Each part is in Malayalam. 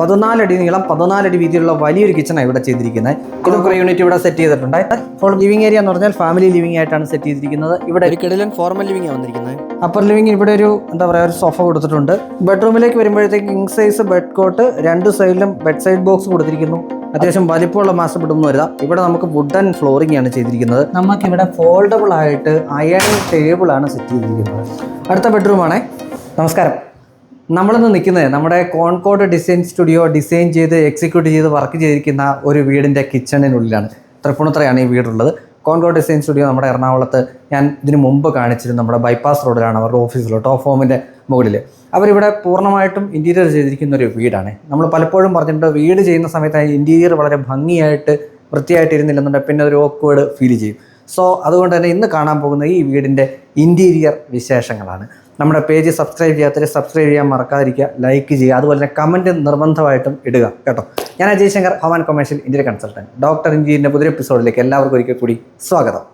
പതിനാലടി നീളം പതിനാലടി വീതിയുള്ള വലിയൊരു കിച്ചണാണ് ഇവിടെ ചെയ്തിരിക്കുന്നത്. ഇത് കുറേ യൂണിറ്റ് ഇവിടെ സെറ്റ് ചെയ്തിട്ടുണ്ട്. ഇപ്പോൾ ലിവിംഗ് ഏരിയ എന്ന് പറഞ്ഞാൽ ഫാമിലി ലിവിംഗ് ആയിട്ടാണ് സെറ്റ് ചെയ്തിരിക്കുന്നത്. ഇവിടെ ഒരു കിടലൻ ഫോർമൽ ലിവിംഗ് ആണ് വന്നിരിക്കുന്നത്. അപ്പർ ലിവിംഗ് ഇവിടെ ഒരു എന്താ പറയുക ഒരു സോഫ കൊടുത്തിട്ടുണ്ട്. ബെഡ്റൂമിലേക്ക് വരുമ്പോഴത്തേക്ക് കിങ് സൈസ് ബെഡ് കോട്ട് രണ്ട് സൈഡിലും ബെഡ് സൈഡ് ബോക്സ് കൊടുത്തിരിക്കുന്നു. അത്യാവശ്യം വലിപ്പമുള്ള മാസ്റ്റർ ബെഡ്റൂം വരുക ഇവിടെ നമുക്ക് വുഡൻ ഫ്ലോറിംഗ് ആണ് ചെയ്തിരിക്കുന്നത്. നമുക്ക് ഇവിടെ ഫോൾഡബിൾ ആയിട്ട് അയൺ ടേബിൾ ആണ് സെറ്റ് ചെയ്തിരിക്കുന്നത്. അടുത്ത ബെഡ്റൂമാണേ നമസ്കാരം. നമ്മളിന്ന് നിൽക്കുന്നത് നമ്മുടെ കോൺകോട് ഡിസൈൻ സ്റ്റുഡിയോ ഡിസൈൻ ചെയ്ത് എക്സിക്യൂട്ട് ചെയ്ത് വർക്ക് ചെയ്തിരിക്കുന്ന ഒരു വീടിന്റെ കിച്ചണിനുള്ളിലാണ് തൃപ്പൂണിത്തറയാണ് ഈ വീടുള്ളത്. കോൺകോട് ഡിസൈൻ സ്റ്റുഡിയോ നമ്മുടെ എറണാകുളത്ത് ഞാൻ ഇതിനു മുമ്പ് കാണിച്ചിരുന്നു നമ്മുടെ ബൈപ്പാസ് റോഡിലാണ് അവരുടെ ഓഫീസിലോ ടോപ്പ് ഫോമിന്റെ മുകളിൽ അവരിവിടെ പൂർണമായിട്ടും ഇന്റീരിയർ ചെയ്തിരിക്കുന്ന ഒരു വീടാണ്. നമ്മൾ പലപ്പോഴും പറഞ്ഞിട്ടുണ്ട് വീട് ചെയ്യുന്ന സമയത്ത് ഇന്റീരിയർ വളരെ ഭംഗിയായിട്ട് വൃത്തിയായിട്ട് ഇരുന്നില്ലെന്നുണ്ടെങ്കിൽ പിന്നെ ഒരു ഓക്വേഡ് ഫീൽ ചെയ്യും. സോ അതുകൊണ്ട് തന്നെ ഇന്ന് കാണാൻ പോകുന്ന ഈ വീടിന്റെ ഇന്റീരിയർ വിശേഷങ്ങളാണ്. നമ്മുടെ പേജ് സബ്സ്ക്രൈബ് ചെയ്യാത്തവർ സബ്സ്ക്രൈബ് ചെയ്യാൻ മറക്കാതിരിക്കുക ലൈക്ക് ചെയ്യുക അതുപോലെ തന്നെ കമന്റ് നിർബന്ധമായിട്ടും ഇടുക കേട്ടോ. ഞാൻ അജയ് ശങ്കർ ഭവാൻ കൊമേഴ്ഷ്യൽ ഇന്ത്യൻ കൺസൾട്ടന്റ് ഡോക്ടർ ഇൻജീരിയന്റെ പുതിയ എപ്പിസോഡിലേക്ക് എല്ലാവർക്കും ഒരിക്കൽ കൂടി സ്വാഗതം.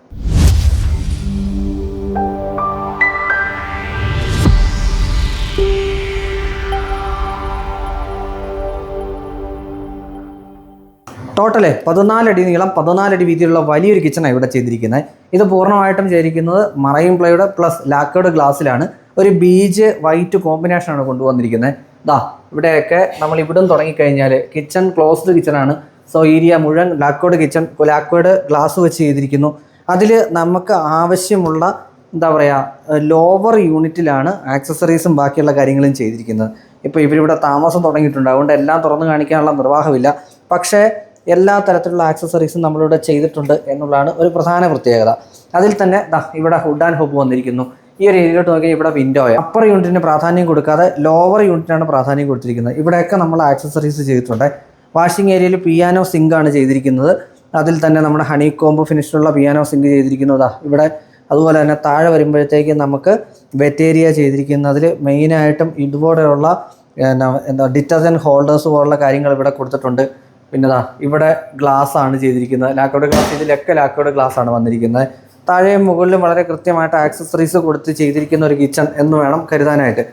ടോട്ടൽ പതിനാലടി നീളം പതിനാലടി വീതിയുള്ള വലിയൊരു കിച്ചണാണ് ഇവിടെ ചെയ്തിരിക്കുന്നത്. ഇത് പൂർണമായിട്ടും ചെയ്തിരിക്കുന്നത് മറൈൻ പ്ലൈയുടെ പ്ലസ് ലാക്കേഡ് ഗ്ലാസ്സിലാണ് ഒരു ബീജ് വൈറ്റ് കോമ്പിനേഷനാണ് കൊണ്ടുവന്നിരിക്കുന്നത്. ദാ ഇവിടെയൊക്കെ നമ്മൾ ഇവിടെ നിന്ന് തുടങ്ങിക്കഴിഞ്ഞാൽ കിച്ചൺ ക്ലോസ്ഡ് കിച്ചണാണ് സോ ഏരിയ മുഴുവൻ ലാക്കോഡ് കിച്ചൺ ലാക്കോഡ് ഗ്ലാസ് വെച്ച് ചെയ്തിരിക്കുന്നു. അതിൽ നമുക്ക് ആവശ്യമുള്ള എന്താ പറയുക ലോവർ യൂണിറ്റിലാണ് ആക്സസറീസും ബാക്കിയുള്ള കാര്യങ്ങളും ചെയ്തിരിക്കുന്നത്. ഇപ്പോൾ ഇവരിവിടെ താമസം തുടങ്ങിയിട്ടുണ്ട്. അതുകൊണ്ട് എല്ലാം തുറന്നു കാണിക്കാനുള്ള നിർവാഹമില്ല. പക്ഷേ എല്ലാ തരത്തിലുള്ള ആക്സസറീസും നമ്മളിവിടെ ചെയ്തിട്ടുണ്ട് എന്നുള്ളതാണ് ഒരു പ്രധാന പ്രത്യേകത. അതിൽ തന്നെ ഇവിടെ ഹുഡ് ആൻഡ് ഹോപ്പ് വന്നിരിക്കുന്നു. ഈ ഒരു ഏരിയയിലോട്ട് നോക്കിയാൽ ഇവിടെ വിൻഡോയ അപ്പർ യൂണിറ്റിന് പ്രാധാന്യം കൊടുക്കാതെ ലോവർ യൂണിറ്റിനാണ് പ്രാധാന്യം കൊടുത്തിരിക്കുന്നത്. ഇവിടെയൊക്കെ നമ്മൾ ആക്സസറീസ് ചെയ്തിട്ടുണ്ട്. വാഷിംഗ് ഏരിയയിൽ പിയാനോ സിങ്ക് ആണ് ചെയ്തിരിക്കുന്നത്. അതിൽ തന്നെ നമ്മുടെ ഹണി കോംബ് ഫിനിഷിലുള്ള പിയാനോ സിങ്ക് ചെയ്തിരിക്കുന്നതാ ഇവിടെ അതുപോലെ തന്നെ താഴെ വരുമ്പോഴത്തേക്ക് നമുക്ക് വെറ്റേരിയ ചെയ്തിരിക്കുന്നതിൽ മെയിനായിട്ടും ഇതുപോലെയുള്ള എന്താ ഡിറ്റർജന്റ് ഹോൾഡേഴ്സ് പോലുള്ള കാര്യങ്ങൾ ഇവിടെ കൊടുത്തിട്ടുണ്ട്. പിന്നെ ദാ ഇവിടെ ഗ്ലാസ് ആണ് ചെയ്തിരിക്കുന്നത്. ലാക്കോഡ് ഗ്ലാസ് ഇതിലൊക്കെ ലാക്കോഡ് ഗ്ലാസ് ആണ് വന്നിരിക്കുന്നത്. താഴെയും മുകളിലും വളരെ കൃത്യമായിട്ട് ആക്സസറീസ് കൊടുത്ത് ചെയ്തിരിക്കുന്ന ഒരു കിച്ചൺ എന്ന് വേണം കരുതാനായിട്ട്.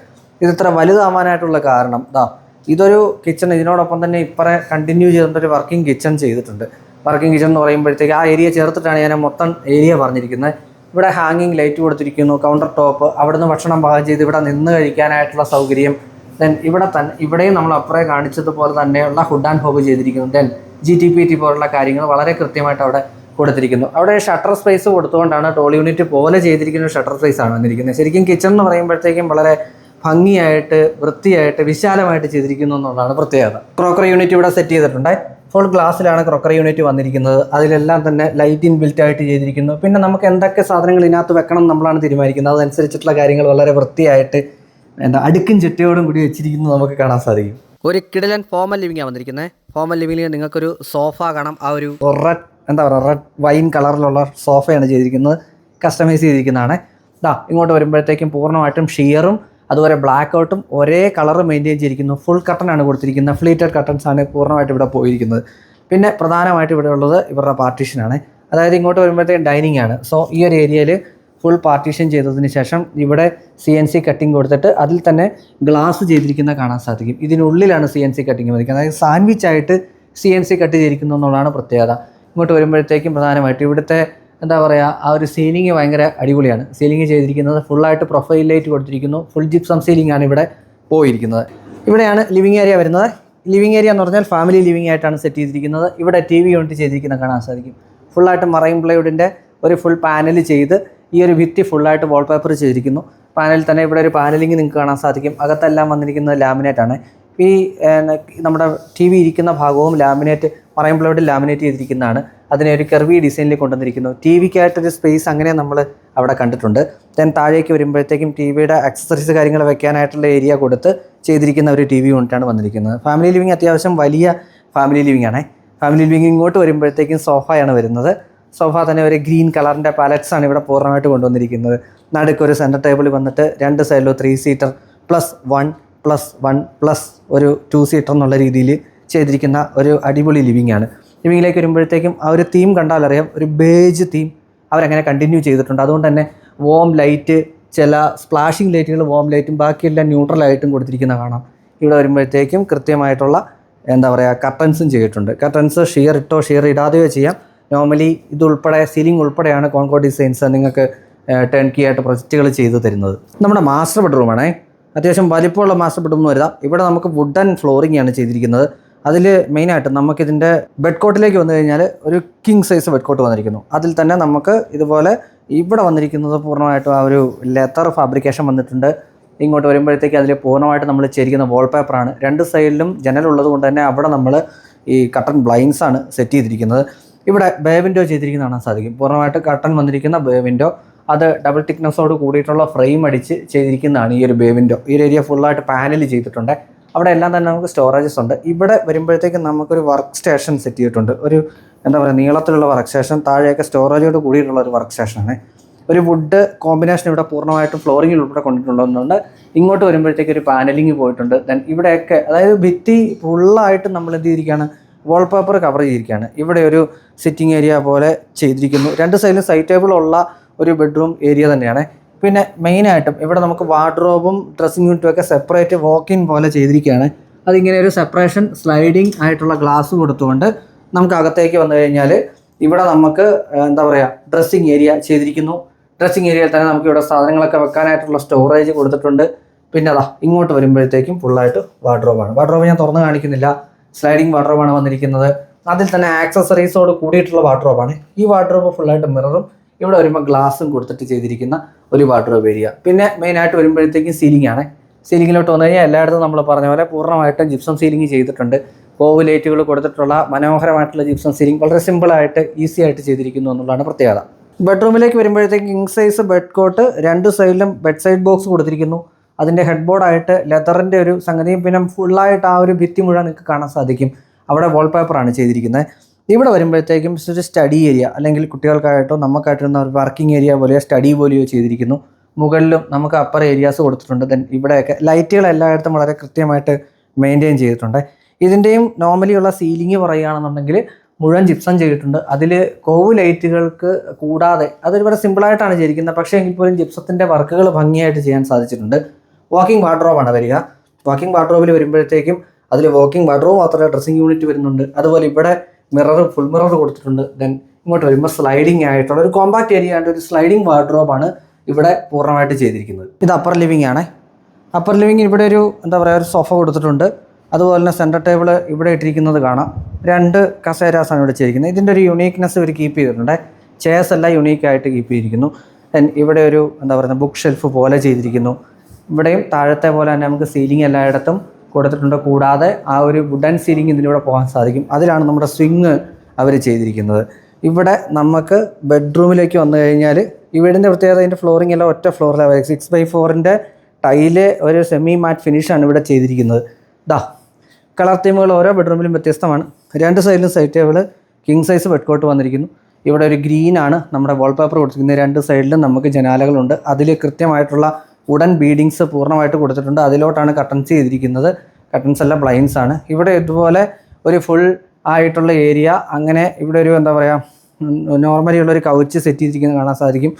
ഇത് ഇത്ര വലുതാവാനായിട്ടുള്ള കാരണം ദാ ഇതൊരു കിച്ചൺ ഇതിനോടൊപ്പം തന്നെ ഇപ്പറേ കണ്ടിന്യൂ ചെയ്തിട്ടൊരു വർക്കിംഗ് കിച്ചൺ ചെയ്തിട്ടുണ്ട്. വർക്കിംഗ് കിച്ചൺ എന്ന് പറയുമ്പോഴത്തേക്ക് ആ ഏരിയ ചേർത്തിട്ടാണ് ഞാൻ മൊത്തം ഏരിയ പറഞ്ഞിരിക്കുന്നത്. ഇവിടെ ഹാങ്ങിങ് ലൈറ്റ് കൊടുത്തിരിക്കുന്നു കൗണ്ടർ ടോപ്പ് അവിടെ നിന്ന് ഭക്ഷണം പാകം ചെയ്ത് ഇവിടെ നിന്ന് കഴിക്കാനായിട്ടുള്ള സൗകര്യം. ദെൻ ഇവിടെ തന്നെ ഇവിടെയും നമ്മൾ അപ്പുറേ കാണിച്ചതുപോലെ തന്നെയുള്ള ഹുഡ് ആൻഡ് ഹോബ് ചെയ്തിരിക്കുന്നു. Then G T P T പോലുള്ള കാര്യങ്ങൾ വളരെ കൃത്യമായിട്ട് അവിടെ കൊടുത്തിരിക്കുന്നു. അവിടെ ഷട്ടർ സ്പേസ് കൊടുത്തുകൊണ്ടാണ് ടോൾ യൂണിറ്റ് പോലെ ചെയ്തിരിക്കുന്ന ഷട്ടർ സ്പേസ് ആണ് വന്നിരിക്കുന്നത്. ശരിക്കും കിച്ചൺ എന്ന് പറയുമ്പോഴത്തേക്കും വളരെ ഭംഗിയായിട്ട് വൃത്തിയായിട്ട് വിശാലമായിട്ട് ചെയ്തിരിക്കുന്നു എന്നുള്ളതാണ് പ്രത്യേകത. ക്രോക്കറി യൂണിറ്റ് ഇവിടെ സെറ്റ് ചെയ്തിട്ടുണ്ട്. ഫുൾ ഗ്ലാസ്സിലാണ് ക്രോക്കറി യൂണിറ്റ് വന്നിരിക്കുന്നത്. അതിലെല്ലാം തന്നെ ലൈറ്റ് ഇൻ ബിൽറ്റ് ആയിട്ട് ചെയ്തിരിക്കുന്നു. പിന്നെ നമുക്ക് എന്തൊക്കെ സാധനങ്ങൾ ഇതിനകത്ത് വെക്കണം എന്ന് നമ്മളാണ് തീരുമാനിക്കുന്നത്. അതനുസരിച്ചിട്ടുള്ള കാര്യങ്ങൾ വളരെ വൃത്തിയായിട്ട് എന്താ അടുക്കും ചിട്ടയോടും കൂടി വെച്ചിരിക്കുന്നത് നമുക്ക് കാണാൻ സാധിക്കും. ഒരു കിടലൻ ഫോമൽ ലിവിംഗ് ആണ് വന്നിരിക്കുന്നത്. ഫോമൽ ലിവിംഗിൽ നിങ്ങൾക്കൊരു സോഫ കാണാം. ആ ഒരു എന്താ പറയുക റെഡ് വൈൻ കളറിലുള്ള സോഫയാണ് ചെയ്തിരിക്കുന്നത് കസ്റ്റമൈസ് ചെയ്തിരിക്കുന്നതാണ്. ഇതാ ഇങ്ങോട്ട് വരുമ്പോഴത്തേക്കും പൂർണമായിട്ടും ഷിയറും അതുപോലെ ബ്ലാക്ക് ഔട്ടും ഒരേ കളർ മെയിന്റെയിൻ ചെയ്തിരിക്കുന്നു. ഫുൾ കട്ടനാണ് കൊടുത്തിരിക്കുന്നത്. ഫ്ലീറ്റഡ് കട്ടൺസ് ആണ് പൂർണമായിട്ട് ഇവിടെ പോയിരിക്കുന്നത്. പിന്നെ പ്രധാനമായിട്ട് ഇവിടെ ഉള്ളത് ഇവരുടെ പാർട്ടീഷനാണ് അതായത് ഇങ്ങോട്ട് വരുമ്പോഴത്തേക്കും ഡൈനിങ് ആണ്. സോ ഈ ഒരു ഏരിയയിൽ ഫുൾ പാർട്ടീഷൻ ചെയ്തതിന് ശേഷം ഇവിടെ സി എൻ സി കട്ടിങ് കൊടുത്തിട്ട് അതിൽ തന്നെ ഗ്ലാസ് ചെയ്തിരിക്കുന്ന കാണാൻ സാധിക്കും. ഇതിനുള്ളിലാണ് സി എൻ സി കട്ടിങ് വന്നിരിക്കുന്നത്. അതായത് സാൻഡ്വിച്ച് ആയിട്ട് സി എൻ സി കട്ട് ചെയ്തിരിക്കുന്നു എന്നുള്ളതാണ് പ്രത്യേകത. ഇങ്ങോട്ട് വരുമ്പോഴത്തേക്കും പ്രധാനമായിട്ട് ഇവിടുത്തെ എന്താ പറയുക ആ ഒരു സീലിംഗ് ഭയങ്കര അടിപൊളിയാണ്. സീലിംഗ് ചെയ്തിരിക്കുന്നത് ഫുള്ളായിട്ട് പ്രൊഫൈൽ ലൈറ്റ് കൊടുത്തിരിക്കുന്നു. ഫുൾ ജിപ്സം സീലിംഗ് ആണ് ഇവിടെ പോയിരിക്കുന്നത്. ഇവിടെയാണ് ലിവിങ് ഏരിയ വരുന്നത്. ലിവിങ് ഏരിയ എന്ന് പറഞ്ഞാൽ ഫാമിലി ലിവിങ് ആയിട്ടാണ് സെറ്റ് ചെയ്തിരിക്കുന്നത്. ഇവിടെ ടി വി യൂണിറ്റ് ചെയ്തിരിക്കുന്നത് കാണാൻ സാധിക്കും. ഫുള്ളായിട്ട് മറൈൻ പ്ലൈവുഡിന്റെ ഒരു ഫുൾ പാനൽ ചെയ്ത് ഈ ഒരു ഭിത്തി ഫുള്ളായിട്ട് വാൾപേപ്പർ ചെയ്തിരിക്കുന്നു. പാനലിൽ തന്നെ ഇവിടെ ഒരു പാനലിംഗ് നിങ്ങൾക്ക് കാണാൻ സാധിക്കും. അകത്തെല്ലാം വന്നിരിക്കുന്നത് ലാമിനേറ്റ് ആണ്. ഈ നമ്മുടെ ടി വി ഇരിക്കുന്ന ഭാഗവും ലാമിനേറ്റ് മറൈൻ ബ്ലോഡ് ലാമിനേറ്റ് ചെയ്തിരിക്കുന്നതാണ്. അതിനെ ഒരു കെർവി ഡിസൈനിൽ കൊണ്ടുവന്നിരിക്കുന്നു. ടി വിക്കായിട്ടൊരു സ്പേസ് അങ്ങനെ നമ്മൾ അവിടെ കണ്ടിട്ടുണ്ട്. ദെൻ താഴേക്ക് വരുമ്പോഴത്തേക്കും ടി വിയുടെ അക്സസറീസ് കാര്യങ്ങൾ വെക്കാനായിട്ടുള്ള ഏരിയ കൊടുത്ത് ചെയ്തിരിക്കുന്ന ഒരു ടി വി യൂണിറ്റാണ് വന്നിരിക്കുന്നത്. ഫാമിലി ലിവിങ് അത്യാവശ്യം വലിയ ഫാമിലി ലിവിങ് ആണ്. ഫാമിലി ലിവിങ് ഇങ്ങോട്ട് വരുമ്പോഴത്തേക്കും സോഫയാണ് വരുന്നത്. സോഫ തന്നെ ഒരു ഗ്രീൻ കളറിന്റെ പാലറ്റ്സ് ആണ് ഇവിടെ പൂർണമായിട്ട് കൊണ്ടുവന്നിരിക്കുന്നത്. നടുക്ക് ഒരു സെന്റർ ടേബിൾ വന്നിട്ട് രണ്ട് സൈഡിലോ three seater plus one plus one plus ഒരു ടു സീറ്റർ എന്നുള്ള രീതിയിൽ ചെയ്തിരിക്കുന്ന ഒരു അടിപൊളി ലിവിങ് ആണ്. ലിവിങ്ങിലേക്ക് വരുമ്പോഴത്തേക്കും ആ ഒരു തീം കണ്ടാലറിയാം ഒരു ബേജ് തീം അവരങ്ങനെ കണ്ടിന്യൂ ചെയ്തിട്ടുണ്ട്. അതുകൊണ്ട് തന്നെ വോം ലൈറ്റ് ചില സ്പ്ലാഷിംഗ് ലൈറ്റുകൾ വോം ലൈറ്റും ബാക്കിയെല്ലാം ന്യൂട്രൽ ആയിട്ടും കൊടുത്തിരിക്കുന്ന കാണാം. ഇവിടെ വരുമ്പോഴത്തേക്കും കൃത്യമായിട്ടുള്ള എന്താ പറയുക കർട്ടൻസും ചെയ്തിട്ടുണ്ട്. കർട്ടൻസ് ഷിയർ ഇട്ടോ ഷിയർ ഇടാതെയോ ചെയ്യാം. നോർമലി ഇതുൾപ്പെടെ സീലിംഗ് ഉൾപ്പെടെയാണ് കോൺകോ ഡിസൈൻസ് നിങ്ങൾക്ക് ടേൺ കീ ആയിട്ട് പ്രൊജക്റ്റുകൾ ചെയ്തു തരുന്നത്. നമ്മുടെ മാസ്റ്റർ ബെഡ്റൂമാണേ അത്യാവശ്യം വലിപ്പമുള്ള മാസ്റ്റർ ബെഡ്റൂം എന്ന് ഇവിടെ നമുക്ക് വുഡൻ ഫ്ലോറിംഗ് ആണ് ചെയ്തിരിക്കുന്നത്. അതിൽ മെയിനായിട്ട് നമുക്കിതിന്റെ ബെഡ് കോട്ടിലേക്ക് വന്നു കഴിഞ്ഞാൽ ഒരു കിങ് സൈസ് ബെഡ് കോട്ട് വന്നിരിക്കുന്നു. അതിൽ തന്നെ നമുക്ക് ഇതുപോലെ ഇവിടെ വന്നിരിക്കുന്നത് പൂർണമായിട്ടും ആ ഒരു ലെതർ ഫാബ്രിക്കേഷൻ വന്നിട്ടുണ്ട്. ഇങ്ങോട്ട് വരുമ്പോഴത്തേക്ക് അതിൽ പൂർണമായിട്ട് നമ്മൾ ചേരിക്കുന്ന വാൾപേപ്പറാണ് രണ്ട് സൈഡിലും ജനലുള്ളത് കൊണ്ട് തന്നെ അവിടെ നമ്മൾ ഈ കട്ടൺ ബ്ലൈൻസ് ആണ് സെറ്റ് ചെയ്തിരിക്കുന്നത്. ഇവിടെ ബേ വിൻഡോ ചെയ്തിരിക്കുന്ന കാണാൻ സാധിക്കും. പൂർണമായിട്ട് കട്ടൺ വന്നിരിക്കുന്ന ബേ വിൻഡോ അത് ഡബിൾ തിക്നെസ്സോട് കൂടിയിട്ടുള്ള ഫ്രെയിം അടിച്ച് ചെയ്തിരിക്കുന്നതാണ് ഈ ഒരു ബേ വിൻഡോ ഈ ഒരു ഏരിയ ഫുള്ളായിട്ട് പാനൽ ചെയ്തിട്ടുണ്ട്. അവിടെ എല്ലാം തന്നെ നമുക്ക് സ്റ്റോറേജസ് ഉണ്ട്. ഇവിടെ വരുമ്പോഴത്തേക്ക് നമുക്കൊരു വർക്ക് സ്റ്റേഷൻ സെറ്റ് ചെയ്തിട്ടുണ്ട്. ഒരു എന്താ പറയുക നീളത്തിലുള്ള വർക്ക് സ്റ്റേഷൻ താഴെയൊക്കെ സ്റ്റോറേജോട് കൂടിയിട്ടുള്ള ഒരു വർക്ക് സ്റ്റേഷനാണ് ഒരു വുഡ് കോമ്പിനേഷൻ ഇവിടെ പൂർണമായിട്ടും ഫ്ലോറിംഗിൽ ഉൾപ്പെടെ കൊണ്ടിട്ടുണ്ടെന്നുണ്ട്. ഇങ്ങോട്ട് വരുമ്പോഴത്തേക്ക് ഒരു പാനലിംഗ് പോയിട്ടുണ്ട്. ദെൻ ഇവിടെയൊക്കെ അതായത് ഭിത്തി ഫുള്ളായിട്ട് നമ്മൾ എന്ത് ചെയ്തിരിക്കുകയാണ്? വാൾപേപ്പർ കവർ ചെയ്തിരിക്കുകയാണ്. ഇവിടെ ഒരു സിറ്റിംഗ് ഏരിയ പോലെ ചെയ്തിരിക്കുന്നു. രണ്ട് സൈഡിലും സൈഡ് ടേബിൾ ഉള്ള ഒരു ബെഡ്റൂം ഏരിയ തന്നെയാണ്. പിന്നെ മെയിനായിട്ടും ഇവിടെ നമുക്ക് വാർഡ്രോബും ഡ്രസ്സിംഗ് യൂണിറ്റും ഒക്കെ സെപ്പറേറ്റ് ഇൻ പോലെ ചെയ്തിരിക്കുകയാണ്. അതിങ്ങനെ ഒരു സെപ്പറേഷൻ സ്ലൈഡിങ് ആയിട്ടുള്ള ഗ്ലാസ് കൊടുത്തുകൊണ്ട് നമുക്ക് അകത്തേക്ക് വന്നു കഴിഞ്ഞാൽ ഇവിടെ നമുക്ക് എന്താ പറയുക ഡ്രസ്സിങ് ഏരിയ ചെയ്തിരിക്കുന്നു. ഡ്രസ്സിങ് ഏരിയയിൽ തന്നെ നമുക്ക് ഇവിടെ സാധനങ്ങളൊക്കെ വെക്കാനായിട്ടുള്ള സ്റ്റോറേജ് കൊടുത്തിട്ടുണ്ട്. പിന്നെ അതാ ഇങ്ങോട്ട് വരുമ്പോഴത്തേക്കും ഫുള്ളായിട്ട് വാർഡ്രോബാണ് വാർഡ്രോബ് ഞാൻ തുറന്ന് കാണിക്കുന്നില്ല. സ്ലൈഡിങ് വാർഡ്രോബാണ് വന്നിരിക്കുന്നത്. അതിൽ തന്നെ ആക്സസറീസോട് കൂടിയിട്ടുള്ള വാർഡ്രോബാണ് ഈ വാർഡ്രോബ് ഫുള്ളായിട്ട് മിററും ഇവിടെ വരുമ്പോൾ ഗ്ലാസും കൊടുത്തിട്ട് ചെയ്തിരിക്കുന്ന ഒരു വാർഡ്രോബ് ഏരിയ പിന്നെ മെയിനായിട്ട് വരുമ്പോഴത്തേക്കും സീലിംഗ് ആണ്. സീലിങ്ങിലോട്ട് വന്നു കഴിഞ്ഞാൽ എല്ലായിടത്തും നമ്മൾ പറഞ്ഞ പോലെ പൂർണമായിട്ടും ജിപ്സം സീലിംഗ് ചെയ്തിട്ടുണ്ട്. കോവിലേറ്റുകൾ കൊടുത്തിട്ടുള്ള മനോഹരമായിട്ടുള്ള ജിപ്സം സീലിംഗ് വളരെ സിമ്പിളായിട്ട് ഈസി ആയിട്ട് ചെയ്തിരിക്കുന്നു എന്നുള്ളതാണ് പ്രത്യേകത. ബെഡ്റൂമിലേക്ക് വരുമ്പോഴത്തേക്ക് കിങ് സൈസ് ബെഡ് കോട്ട് രണ്ട് സൈഡിലും ബെഡ് സൈഡ് ബോക്സ് കൊടുത്തിരിക്കുന്നു. അതിന്റെ ഹെഡ് ബോർഡായിട്ട് ലെതറിന്റെ ഒരു സംഗതിയും പിന്നെ ഫുള്ളായിട്ട് ആ ഒരു ഭിത്തി മുഴുവൻ നിങ്ങൾക്ക് കാണാൻ സാധിക്കും. അവിടെ വാൾപേപ്പറാണ് ചെയ്തിരിക്കുന്നത്. ഇവിടെ വരുമ്പോഴത്തേക്കും ഒരു സ്റ്റഡി ഏരിയ അല്ലെങ്കിൽ കുട്ടികൾക്കായിട്ടോ നമുക്കായിട്ടോ ഒരു വർക്കിംഗ് ഏരിയ പോലെയോ സ്റ്റഡി പോലെയോ ചെയ്തിരിക്കുന്നു. മുകളിലും നമുക്ക് അപ്പർ ഏരിയാസ് കൊടുത്തിട്ടുണ്ട്. ദെൻ ഇവിടെയൊക്കെ ലൈറ്റുകൾ എല്ലായിടത്തും വളരെ കൃത്യമായിട്ട് മെയിന്റെയിൻ ചെയ്തിട്ടുണ്ട്. ഇതിന്റെയും നോർമലി ഉള്ള സീലിംഗ് പറയുകയാണെന്നുണ്ടെങ്കിൽ മുഴുവൻ ജിപ്സം ചെയ്തിട്ടുണ്ട്. അതിൽ കോവ് ലൈറ്റുകൾക്ക് കൂടാതെ അതൊരു അതൊരുപാട് സിമ്പിളായിട്ടാണ് ചെയ്തിരിക്കുന്നത്. പക്ഷേ എങ്കിൽ പോലും ജിപ്സത്തിന്റെ വർക്കുകൾ ഭംഗിയായിട്ട് ചെയ്യാൻ സാധിച്ചിട്ടുണ്ട്. വാക്കിംഗ് വാർഡ്രോബാണ് വരിക. വാക്കിംഗ് വാർഡ്രോബിൽ വരുമ്പോഴത്തേക്കും അതിൽ വാക്കിംഗ് വാർഡ്രോബ് മാത്രമല്ല ഡ്രസ്സിംഗ് യൂണിറ്റ് വരുന്നുണ്ട്. അതുപോലെ ഇവിടെ മിറർ ഫുൾ മിറർ കൊടുത്തിട്ടുണ്ട്. ദെൻ ഇങ്ങോട്ട് വരുമ്പോൾ സ്ലൈഡിങ് ആയിട്ടുള്ള ഒരു കോമ്പാക്ട് ഏരിയ ആയിട്ട് ഒരു സ്ലൈഡിംഗ് വാർഡ്രോബാണ് ഇവിടെ പൂർണമായിട്ട് ചെയ്തിരിക്കുന്നത്. ഇത് അപ്പർ ലിവിംഗ് ആണ്. അപ്പർ ലിവിംഗ് ഇവിടെ ഒരു എന്താ പറയുക ഒരു സോഫ കൊടുത്തിട്ടുണ്ട്. അതുപോലെ തന്നെ സെന്റർ ടേബിൾ ഇവിടെ ഇട്ടിരിക്കുന്നത് കാണാം. രണ്ട് കസേരാസാണ് ഇവിടെ ചെയ്തിരിക്കുന്നത്. ഇതിന്റെ ഒരു യുണീക്നെസ് ഇവർ കീപ്പ് ചെയ്തിട്ടുണ്ട്. ചെയർസ് എല്ലാം യുണീക്ക് ആയിട്ട് കീപ്പ് ചെയ്തിരിക്കുന്നു. ദെൻ ഇവിടെ ഒരു എന്താ പറയുക ബുക്ക് ഷെൽഫ് പോലെ ചെയ്തിരിക്കുന്നു. ഇവിടെയും താഴത്തെ പോലെ തന്നെ നമുക്ക് സീലിംഗ് എല്ലായിടത്തും കൊടുത്തിട്ടുണ്ട്. കൂടാതെ ആ ഒരു വുഡൻ സീലിംഗ് ഇതിലൂടെ പോകാൻ സാധിക്കും. അതിലാണ് നമ്മുടെ സ്വിങ് അവർ ചെയ്തിരിക്കുന്നത്. ഇവിടെ നമുക്ക് ബെഡ്റൂമിലേക്ക് വന്നു കഴിഞ്ഞാൽ വീടിന്റെ പ്രത്യേകത അതിന്റെ ഫ്ലോറിംഗ് എല്ലാം ഒറ്റ ഫ്ലോറിലാണ് സിക്സ് ബൈ ഫോറിന്റെ ടൈൽ ഒരു സെമി മാറ്റ് ഫിനിഷാണ് ഇവിടെ ചെയ്തിരിക്കുന്നത്. ദാ കളർ തീമുകൾ ഓരോ ബെഡ്റൂമിലും വ്യത്യസ്തമാണ്. രണ്ട് സൈഡിലും side table king size bed cot വന്നിരിക്കുന്നു. ഇവിടെ ഒരു ഗ്രീനാണ് നമ്മുടെ വാൾപേപ്പർ കൊടുത്തിരിക്കുന്നത്. രണ്ട് സൈഡിലും നമുക്ക് ജനാലകളുണ്ട്. അതിൽ കൃത്യമായിട്ടുള്ള ഉടൻ ബീഡിങ്സ് പൂർണമായിട്ട് കൊടുത്തിട്ടുണ്ട്. അതിലോട്ടാണ് കട്ടൻസ് ചെയ്തിരിക്കുന്നത്. കട്ടൻസ് എല്ലാം ബ്ലൈൻസ് ആണ്. ഇവിടെ ഇതുപോലെ ഒരു ഫുൾ ആയിട്ടുള്ള ഏരിയ. അങ്ങനെ ഇവിടെ ഒരു എന്താ പറയുക നോർമലി ഉള്ളൊരു കൗച്ച് സെറ്റ് ചെയ്തിരിക്കുന്നത് കാണാൻ സാധിക്കും.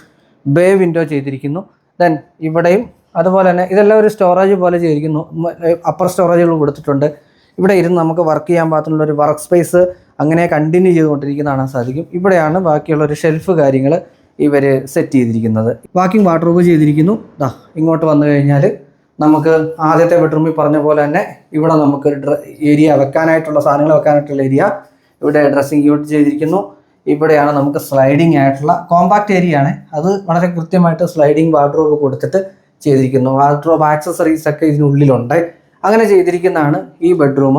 ബേ വിൻഡോ ചെയ്തിരിക്കുന്നു. ദെൻ ഇവിടെയും അതുപോലെ തന്നെ ഇതെല്ലാം ഒരു സ്റ്റോറേജ് പോലെ ചെയ്തിരിക്കുന്നു. അപ്പർ സ്റ്റോറേജുകൾ കൊടുത്തിട്ടുണ്ട്. ഇവിടെ ഇരുന്ന് നമുക്ക് വർക്ക് ചെയ്യാൻ പാകത്തിനുള്ള ഒരു വർക്ക് സ്പേസ് അങ്ങനെ കണ്ടിന്യൂ ചെയ്തുകൊണ്ടിരിക്കുന്ന കാണാൻ സാധിക്കും. ഇവിടെയാണ് ബാക്കിയുള്ള ഒരു ഷെൽഫ് കാര്യങ്ങൾ ഇവർ സെറ്റ് ചെയ്തിരിക്കുന്നത്. വാക്കിംഗ് വാർഡ്രോബ് ചെയ്തിരിക്കുന്നു. ദാ ഇങ്ങോട്ട് വന്നു കഴിഞ്ഞാൽ നമുക്ക് ആദ്യത്തെ ബെഡ്റൂമിൽ പറഞ്ഞ പോലെ തന്നെ ഇവിടെ നമുക്ക് ഏരിയ വെക്കാനായിട്ടുള്ള സാധനങ്ങൾ വെക്കാനായിട്ടുള്ള ഏരിയ ഇവിടെ ഡ്രസ്സിംഗ് യൂട്ട് ചെയ്തിരിക്കുന്നു. ഇവിടെയാണ് നമുക്ക് സ്ലൈഡിങ് ആയിട്ടുള്ള കോമ്പാക്ട് ഏരിയ ആണ്. അത് വളരെ കൃത്യമായിട്ട് സ്ലൈഡിംഗ് വാർഡ്രോബ് കൊടുത്തിട്ട് ചെയ്തിരിക്കുന്നു. വാർഡ്രോബ് ആക്സസറീസ് ഒക്കെ ഇതിനുള്ളിലുണ്ട്. അങ്ങനെ ചെയ്തിരിക്കുന്നതാണ് ഈ ബെഡ്റൂം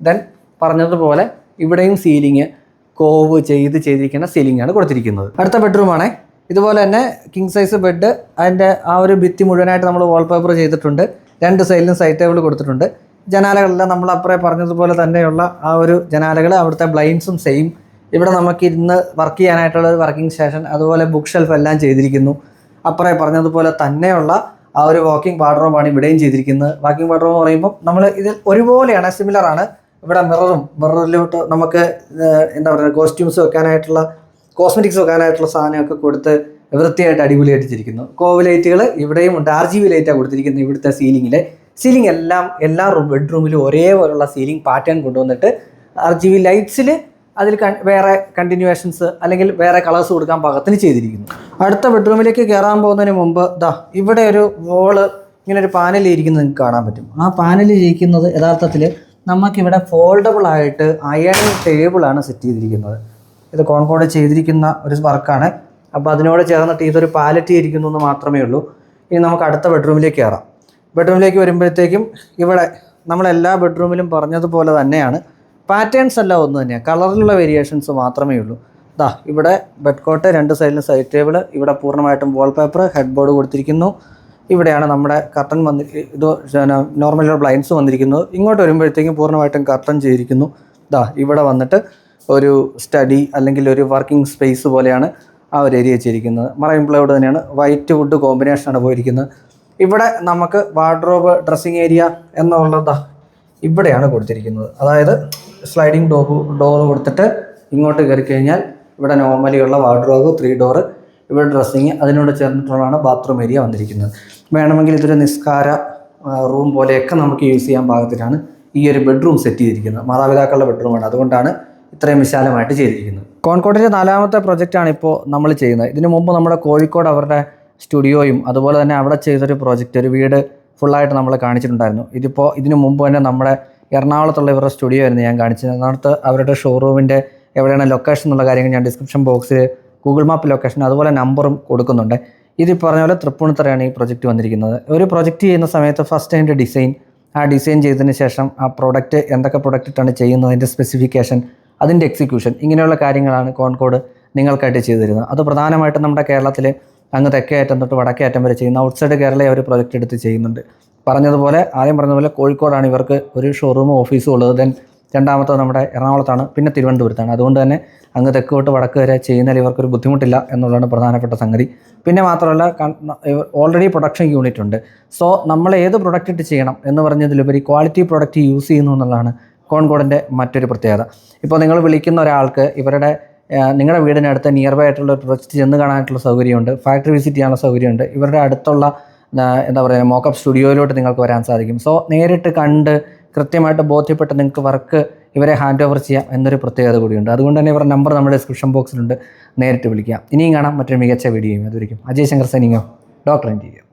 ദെൻ പറഞ്ഞതുപോലെ ഇവിടെയും സീലിംഗ് കോവ് ചെയ്ത് ചെയ്തിരിക്കുന്ന സീലിംഗ് ആണ് കൊടുത്തിരിക്കുന്നത്. അടുത്ത ബെഡ്റൂമാണ് ഇതുപോലെ തന്നെ കിങ് സൈസ് ബെഡ് അതിന്റെ ആ ഒരു ഭിത്തി മുഴുവനായിട്ട് നമ്മൾ വാൾപേപ്പർ ചെയ്തിട്ടുണ്ട്. രണ്ട് സൈഡിലും സൈഡ് ടേബിൾ കൊടുത്തിട്ടുണ്ട്. ജനാലകളെല്ലാം നമ്മൾ അപ്പുറേ പറഞ്ഞതുപോലെ തന്നെയുള്ള ആ ഒരു ജനാലകൾ അവിടുത്തെ ബ്ലൈൻസും സെയിം ഇവിടെ നമുക്ക് ഇരുന്ന് വർക്ക് ചെയ്യാനായിട്ടുള്ള ഒരു വർക്കിംഗ് സ്റ്റേഷൻ അതുപോലെ ബുക്ക് ഷെൽഫ് എല്ലാം ചെയ്തിരിക്കുന്നു. അപ്പുറേ പറഞ്ഞതുപോലെ തന്നെയുള്ള ആ ഒരു വാക്കിംഗ് വാർഡ്രോബാണ് ഇവിടെയും ചെയ്തിരിക്കുന്നത്. വാക്കിംഗ് വാർഡ്രോബ് എന്ന് പറയുമ്പോൾ നമ്മൾ ഇതിൽ ഒരുപോലെയാണ് സിമിലർ ആണ്. ഇവിടെ മിററും മിററിലോട്ട് നമുക്ക് എന്താ പറയുക കോസ്റ്റ്യൂംസ് വെക്കാനായിട്ടുള്ള കോസ്മെറ്റിക്സ് വെക്കാനായിട്ടുള്ള സാധനമൊക്കെ കൊടുത്ത് വൃത്തിയായിട്ട് അടിപൊളിയായിട്ട് ചെയ്തിരിക്കുന്നു കോവ് ലൈറ്റുകൾ ഇവിടെയും ഉണ്ട്. ആർ ജി ബി ലൈറ്റാണ് കൊടുത്തിരിക്കുന്നത് ഇവിടുത്തെ സീലിങ്ങിൽ സീലിംഗ് എല്ലാം എല്ലാ റൂം ബെഡ്റൂമിലും ഒരേപോലുള്ള സീലിംഗ് പാറ്റേൺ കൊണ്ടുവന്നിട്ട് ആർ ജി ബി ലൈറ്റ്സിൽ അതിൽ വേറെ കണ്ടിന്യൂവേഷൻസ് അല്ലെങ്കിൽ വേറെ കളേഴ്സ് കൊടുക്കാൻ പാകത്തിന് ചെയ്തിരിക്കുന്നു. അടുത്ത ബെഡ്റൂമിലേക്ക് കയറാൻ പോകുന്നതിന് മുമ്പ് ദാ ഇവിടെ ഒരു വോൾ ഇങ്ങനെ ഒരു പാനൽ ഇരിക്കുന്നത് നിങ്ങൾക്ക് കാണാൻ പറ്റും. ആ പാനൽ ഇരിക്കുന്നത് യഥാർത്ഥത്തിൽ നമുക്കിവിടെ ഫോൾഡബിൾ ആയിട്ട് അയണിങ് ടേബിളാണ് സെറ്റ് ചെയ്തിരിക്കുന്നത്. ഇത് കോൺകോഡ് ചെയ്തിരിക്കുന്ന ഒരു വർക്കാണ് അപ്പോൾ അതിനോട് ചേർന്നിട്ട് ഇതൊരു പാലറ്റി ഇരിക്കുന്നു എന്ന് മാത്രമേ ഉള്ളൂ. ഇനി നമുക്ക് അടുത്ത ബെഡ്റൂമിലേക്ക് കയറാം. ബെഡ്റൂമിലേക്ക് വരുമ്പോഴത്തേക്കും ഇവിടെ നമ്മളെല്ലാ ബെഡ്റൂമിലും പറഞ്ഞതുപോലെ തന്നെയാണ്. പാറ്റേൺസ് എല്ലാം ഒന്ന് തന്നെയാണ് കളറിലുള്ള വേരിയേഷൻസ് മാത്രമേ ഉള്ളൂ. ദാ ഇവിടെ ബെഡ് കോട്ട് രണ്ട് സൈഡിലും സൈഡ് ടേബിൾ ഇവിടെ പൂർണമായിട്ടും വാൾപേപ്പർ ഹെഡ് ബോർഡ് കൊടുത്തിരിക്കുന്നു. ഇവിടെയാണ് നമ്മുടെ കർട്ടൻ വന്നി ഇത് നോർമൽ ബ്ലൈൻഡ്സ് വന്നിരിക്കുന്നത്. ഇങ്ങോട്ട് വരുമ്പോഴത്തേക്കും പൂർണമായിട്ടും കർട്ടൻ ചെയ്തിരിക്കുന്നു. ഇതാ ഇവിടെ വന്നിട്ട് ഒരു സ്റ്റഡി അല്ലെങ്കിൽ ഒരു വർക്കിംഗ് സ്പേസ് പോലെയാണ് ആ ഒരു ഏരിയ ചെയ്തിരിക്കുന്നത് മറൈൻ പ്ലൈവുഡ് തന്നെയാണ്. വൈറ്റ് വുഡ് കോമ്പിനേഷനാണ് പോയിരിക്കുന്നത്. ഇവിടെ നമുക്ക് വാർഡ്രോബ് ഡ്രസ്സിങ് ഏരിയ എന്നുള്ളതാ ഇവിടെയാണ് കൊടുത്തിരിക്കുന്നത്. അതായത് സ്ലൈഡിങ് ഡോർ ഡോർ കൊടുത്തിട്ട് ഇങ്ങോട്ട് കയറി കഴിഞ്ഞാൽ ഇവിടെ നോർമലി ഉള്ള വാർഡ്രോബ് ത്രീ ഡോറ് ഇവിടെ ഡ്രസ്സിങ് അതിനോട് ചേർന്നിട്ടുള്ളതാണ് ബാത്റൂം ഏരിയ വന്നിരിക്കുന്നത്. വേണമെങ്കിൽ ഇതൊരു നിസ്കാര റൂം പോലെയൊക്കെ നമുക്ക് യൂസ് ചെയ്യാൻ പാകത്തിലാണ് ഈ ഒരു ബെഡ്റൂം സെറ്റ് ചെയ്തിരിക്കുന്നത്. മാതാപിതാക്കളുടെ ബെഡ്റൂമാണ് അതുകൊണ്ടാണ് ഇത്രയും വിശാലമായിട്ട് ചെയ്തിരിക്കുന്നത്. കോൺകോട്ടിന്റെ നാലാമത്തെ പ്രൊജക്റ്റാണ് ഇപ്പോൾ നമ്മൾ ചെയ്യുന്നത്. ഇതിനു മുമ്പ് നമ്മുടെ കോഴിക്കോട് അവരുടെ സ്റ്റുഡിയോയും അതുപോലെ തന്നെ അവിടെ ചെയ്തൊരു പ്രോജക്റ്റ് ഒരു വീട് ഫുള്ളായിട്ട് നമ്മൾ കാണിച്ചിട്ടുണ്ടായിരുന്നു. ഇതിപ്പോൾ ഇതിനു മുമ്പ് തന്നെ നമ്മുടെ എറണാകുളത്തുള്ള ഇവരുടെ സ്റ്റുഡിയോ ആയിരുന്നു ഞാൻ കാണിച്ചത്. അതിനകത്ത് അവരുടെ ഷോറൂമിന്റെ എവിടെയാണ് ലൊക്കേഷൻ എന്നുള്ള കാര്യങ്ങൾ ഞാൻ ഡിസ്ക്രിപ്ഷൻ ബോക്സിൽ ഗൂഗിൾ മാപ്പ് ലൊക്കേഷൻ അതുപോലെ നമ്പറും കൊടുക്കുന്നുണ്ട്. ഇത് പറഞ്ഞ പോലെ തൃപ്പൂണിത്തറയാണ് ഈ പ്രൊജക്റ്റ് വന്നിരിക്കുന്നത്. ഒരു പ്രൊജക്റ്റ് ചെയ്യുന്ന സമയത്ത് ഫസ്റ്റ് അതിന്റെ ഡിസൈൻ ആ ഡിസൈൻ ചെയ്തതിന് ശേഷം ആ പ്രൊഡക്റ്റ് എന്തൊക്കെ പ്രൊഡക്റ്റ് ഇട്ടാണ് ചെയ്യുന്നത് അതിന്റെ സ്പെസിഫിക്കേഷൻ അതിന്റെ എക്സിക്യൂഷൻ ഇങ്ങനെയുള്ള കാര്യങ്ങളാണ് കോൺകോഡ് നിങ്ങൾക്കായിട്ട് ചെയ്തു തരുന്നത്. അത് പ്രധാനമായിട്ടും നമ്മുടെ കേരളത്തിൽ അങ്ങ് തെക്കേ അറ്റം തൊട്ട് വടക്കേ അറ്റം വരെ ചെയ്യുന്ന ഔട്ട്സൈഡ് കേരളയെ അവർ പ്രൊജക്റ്റ് എടുത്ത് ചെയ്യുന്നുണ്ട്. പറഞ്ഞതുപോലെ ആദ്യം പറഞ്ഞതുപോലെ കോഴിക്കോടാണ് ഇവർക്ക് ഒരു ഷോറൂമും ഓഫീസും ഉള്ളത്. ദെൻ രണ്ടാമത്തത് നമ്മുടെ എറണാകുളത്താണ്. പിന്നെ തിരുവനന്തപുരത്താണ്. അതുകൊണ്ട് തന്നെ അങ്ങ് തെക്കോട്ട് വടക്ക് വരെ ചെയ്യുന്നതിൽ ഇവർക്കൊരു ബുദ്ധിമുട്ടില്ല എന്നുള്ളതാണ് പ്രധാനപ്പെട്ട സംഗതി. പിന്നെ മാത്രമല്ല ഓൾറെഡി പ്രൊഡക്ഷൻ യൂണിറ്റ് ഉണ്ട്. സോ നമ്മൾ ഏത് പ്രൊഡക്റ്റ് ഇട്ട് ചെയ്യണം എന്ന് പറഞ്ഞതിലുപരി ക്വാളിറ്റി പ്രൊഡക്റ്റ് യൂസ് ചെയ്യുന്നു എന്നുള്ളതാണ് കോൺകോഡിന്റെ മറ്റൊരു പ്രത്യേകത. ഇപ്പോൾ നിങ്ങൾ വിളിക്കുന്ന ഒരാൾക്ക് ഇവരുടെ നിങ്ങളുടെ വീടിനടുത്ത് നിയർ ബൈ ആയിട്ടുള്ള ഒരു പ്രൊജക്റ്റ് ചെന്ന് കാണാനായിട്ടുള്ള സൗകര്യമുണ്ട്. ഫാക്ടറി വിസിറ്റ് ചെയ്യാനുള്ള സൗകര്യമുണ്ട്. ഇവരുടെ അടുത്തുള്ള എന്താ പറയുക മോക്കപ്പ് സ്റ്റുഡിയോയിലോട്ട് നിങ്ങൾക്ക് വരാൻ സാധിക്കും. സോ നേരിട്ട് കണ്ട് കൃത്യമായിട്ട് ബോധ്യപ്പെട്ട് നിങ്ങൾക്ക് വർക്ക് ഇവരെ ഹാൻഡ് ഓവർ ചെയ്യാം എന്നൊരു പ്രത്യേകത കൂടിയുണ്ട്. അതുകൊണ്ട് തന്നെ ഇവരുടെ നമ്പർ നമ്മുടെ ഡിസ്ക്രിപ്ഷൻ ബോക്സിലുണ്ട് നേരിട്ട് വിളിക്കാം. ഇനിയും കാണാം മറ്റൊരു മികച്ച വീഡിയോയും അതുവരിക്കും. അജയ് ശങ്കർ സൈനിങ്ങോ ഡോക്ടർ ഇന്റീരിയർ